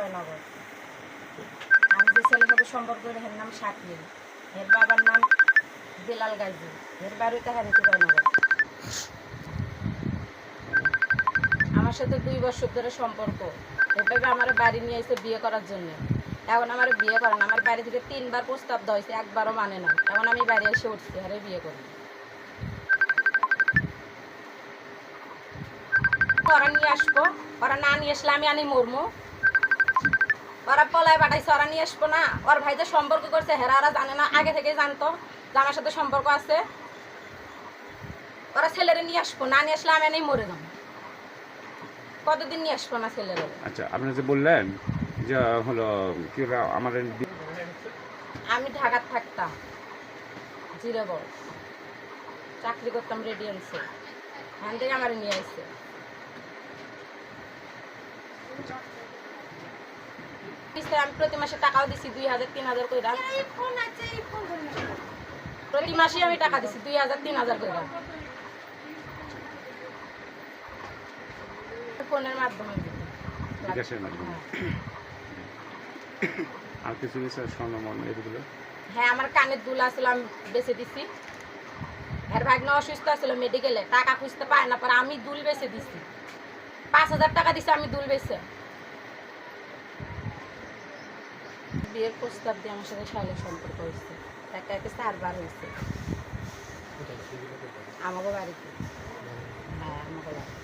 টিকনগর আমি যে ছেলের সাথে সম্পর্ক এর নাম শাকিল এর বাবার নাম বিলাল গাজী এর বাড়ি তাহারি টিকনগর আমার সাথে দুই বছর ধরে সম্পর্ক। এভাবে আমার বাড়ি নিয়ে এসে বিয়ে করার জন্য। এখন আমার বিয়ে করে না, আমার বাড়ি থেকে তিনবার প্রস্তাব দেওয়া হয়েছে, একবারও মানে না। এখন আমি বাড়ি এসে উঠছি আরে বিয়ে করি। ওরা নিয়ে আসব ওরা না নিয়ে আসলে আমি আনি মরমো। ওরা পলায় পাঠাইছে ওরা নিয়ে আসব না। ওর ভাই ভাইদের সম্পর্ক করছে হেরা ওরা জানে না আগে থেকে জানতো যে আমার সাথে সম্পর্ক আছে। ওরা ছেলেরে নিয়ে আসব না নিয়ে আসলে আমি আনি মরে যাব। কতদিন নিয়ে আসব না ছেলেরে? আচ্ছা আপনি যে বললেন যে হলো কি ওরা আমাদের আমি ঢাকার থাকতাম জিরো বল। চাকরি করতাম রেডিয়েন্সে। এখান থেকে আমার নিয়ে আসছে পিছে আমি প্রতি মাসে টাকাও দিছি দুই হাজার তিন হাজার করে প্রতি মাসে আমি টাকা দিছি দুই হাজার তিন হাজার করে ফোনের মাধ্যমে। বিকাশের মাধ্যমে। হ্যাঁ। আর কিছু কিছু স্বর্ণমন এগুলো? হ্যাঁ আমার কানের দুল আসলে আমি বেছে দিছি। এর ভাগ্নে অসুস্থ মেডিকেলে টাকা খুঁজতে পায় না পর আমি দুল বেছে দিছি। পাঁচ হাজার টাকা দিছি আমি দুল বেছে। বিয়ের প্রস্তাব দিয়ে আমার সাথে শালীর সম্পর্ক হয়েছে। একে একে চারবার হয়েছে। আমাকে বাড়িতে। হ্যাঁ আমাকে বাড়িতে।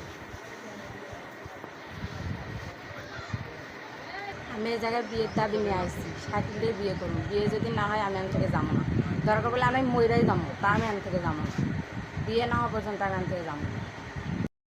আমি এই জায়গায় বিয়ের দাবি নিয়ে আসছি সাকিল দিয়ে বিয়ে করব। বিয়ে যদি না হয়, আমি এখান থেকে যাব না। দরকার বলে আমি ময়রাই যাব, তা আমি এখান থেকে যাব না। বিয়ে না হওয়া পর্যন্ত আমি এখান থেকে যাব না।